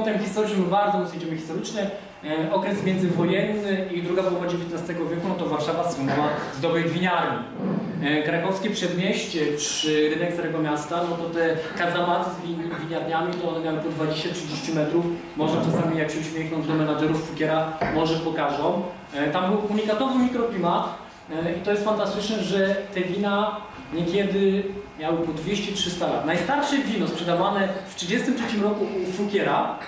Potem historyczny był bardzo mocno idziemy historyczny. E, okres międzywojenny i druga połowa XIX wieku, no to Warszawa słynęła z dobrej winiarni. E, krakowskie przedmieście czy rynek Starego Miasta, no to te kazamaty z win, winiarniami, to one miały po 20-30 metrów. Można czasami, jak się uśmiechnąć do menadżerów Fukiera, może pokażą. E, tam był unikatowy mikroklimat i to jest fantastyczne, że te wina niekiedy miały po 200-300 lat. Najstarsze wino sprzedawane w 1933 roku u Fukiera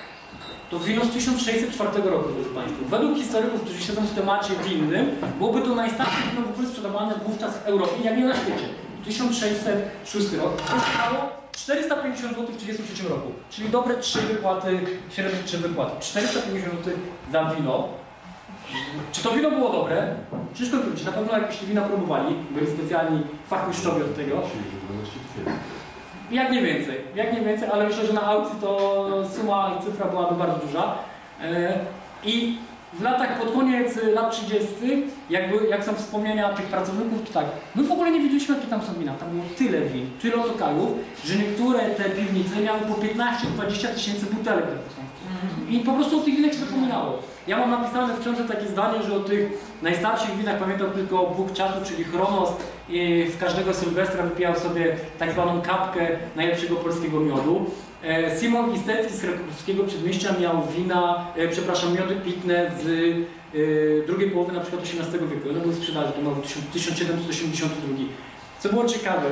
to wino z 1604 roku, drodzy Państwo. Według historyków, którzy siedzą w temacie winnym, byłoby to najstarsze wino w ogóle sprzedawane wówczas w Europie, jak nie na świecie. 1606 rok. Kosztowało 450 zł w 1933 roku, czyli dobre 3 wypłaty, średnie 3 wypłaty. 450 zł za wino. Czy to wino było dobre? Ciężko powiedzieć. Na pewno jakieś wina próbowali, byli specjalni fachmistrzowie od tego. Jak nie więcej, jak nie więcej, ale myślę, że na aukcji to suma i cyfra byłaby bardzo duża. E, I w latach, pod koniec lat 30., jakby, jak są wspomnienia tych pracowników, to tak, my w ogóle nie wiedzieliśmy, jakie tam są wina. Tam było tyle win, tyle autokarów, że niektóre te piwnice miały po 15-20 tysięcy butelek. I po prostu o tych winach się zapominało. Ja mam napisane w książce takie zdanie, że o tych najstarszych winach pamiętam tylko Bóg czasu, czyli Chronos i w każdego Sylwestra wypijał sobie tak zwaną kapkę najlepszego polskiego miodu. E, Simon Istecki z krakowskiego przedmieścia miał wina, e, przepraszam, miody pitne z e, drugiej połowy na przykład XVIII wieku. One były w sprzedaży, to był 1782. Co było ciekawe,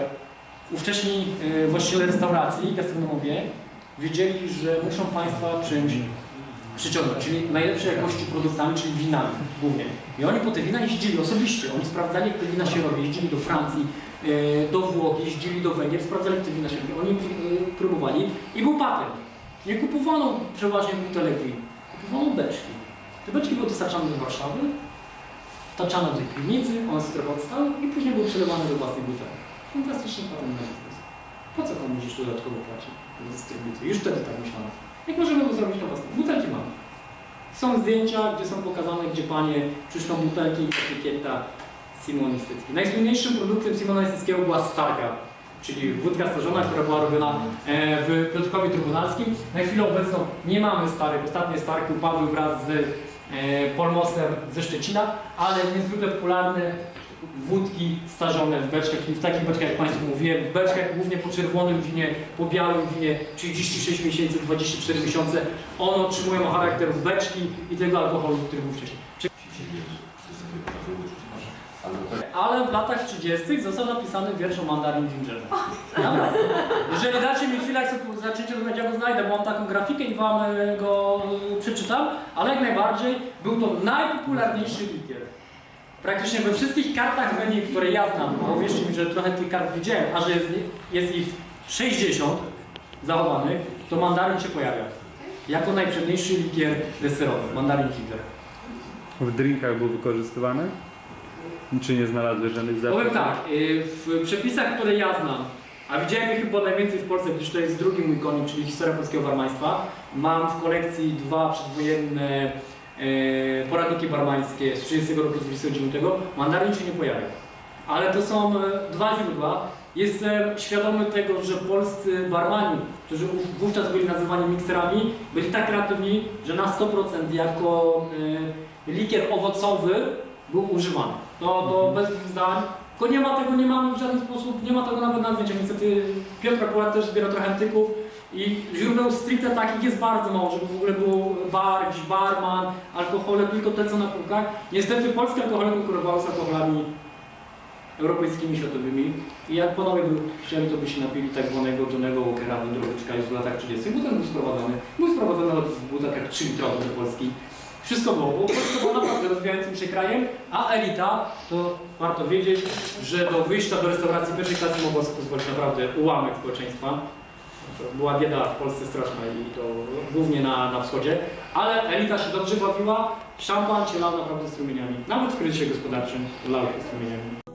ówcześni właściciele restauracji, gastronomowie wiedzieli, że muszą Państwa czymś przyciągnąć, czyli najlepszej jakości produktami, czyli winami głównie. I oni po te wina jeździli osobiście, oni sprawdzali jak te wina się robi, jeździli do Francji, e, do Włoch, jeździli do Węgier, sprawdzali jak te wina się robi, oni e, próbowali i był patent. Nie kupowano przeważnie butelek win, kupowano beczki. Te beczki były dostarczane do Warszawy, wtaczane do tej piwnicy, one sobie trochę odstały i później były przelewane do własnej butelki. Fantastyczny patent na biznes. Po co komuś jeszcze dodatkowo płacić za dystrybucję? Już wtedy tak myślano. Jak możemy to zrobić na własnej? Butelki mamy. Są zdjęcia, gdzie są pokazane, gdzie panie przyszłą butelki, etykieta Simona Stycki. Najsłynniejszym produktem Simona Styckiego była Starga, czyli wódka starzona, która była robiona e, w Piotrkowie Trybunalskim. Na chwilę obecną nie mamy starych. Ostatnie starki upadły wraz z e, Polmosem ze Szczecina, ale niezwykle popularne wódki starzone w beczkach, czyli w takich beczkach, jak Państwu mówiłem, w beczkach głównie po czerwonym winie, po białym winie, 36 miesięcy, 24 miesiące. One otrzymują charakter w beczki i tego alkoholu, który był wcześniej. Ale w latach 30. został napisany wiersz o mandarin gingerze. Jeżeli dacie mi chwilę, jak sobie zaczniecie rozmawiać, ja go znajdę, bo mam taką grafikę i Wam e, go e, przeczytam, ale jak najbardziej był to najpopularniejszy likier. Praktycznie we wszystkich kartach menu, które ja znam, bo wierzcie mi, że trochę tych kart widziałem, a że jest, jest ich 60 zachowanych, to mandaryn się pojawia. Jako najprzedniejszy likier deserowy, mandarin ginger. W drinkach był wykorzystywany? Czy nie znalazłeś żadnych zapisów? Powiem tak, y, w przepisach, które ja znam, a widziałem ich chyba najwięcej w Polsce, gdyż to jest drugi mój konik, czyli historia polskiego barmaństwa. Mam w kolekcji dwa przedwojenne poradniki barmańskie z 30 roku, z 29. Mandaryn się nie pojawia. Ale to są e, dwa źródła. Jestem świadomy tego, że polscy barmani, którzy wów- wówczas byli nazywani mikserami, byli tak kreatywni, że na 100% jako e, likier owocowy był używany. To, to bez dwóch zdań. Tylko nie ma tego, nie mamy w żaden sposób, nie ma tego nawet na zdjęciach. Niestety Piotr akurat też zbiera trochę antyków i źródeł stricte takich jest bardzo mało, żeby w ogóle był bar, jakiś barman, alkohole, tylko te co na półkach. Niestety polskie alkohole konkurowały z alkoholami europejskimi, światowymi i jak panowie by chcieli, to by się napili tak zwanego Johnego Walkera Wędrowyczka już w latach 30. Bo ten był sprowadzony. Był sprowadzony w butach jak 3 litrowe do Polski. Wszystko było, bo Polska była naprawdę rozwijającym się krajem, a elita, to warto wiedzieć, że do wyjścia do restauracji pierwszej klasy sobie pozwolić naprawdę ułamek społeczeństwa. Była bieda w Polsce straszna i to głównie na, na wschodzie, ale elita się dobrze bawiła, szampan się lał naprawdę strumieniami. Nawet w kryzysie gospodarczym lał się strumieniami.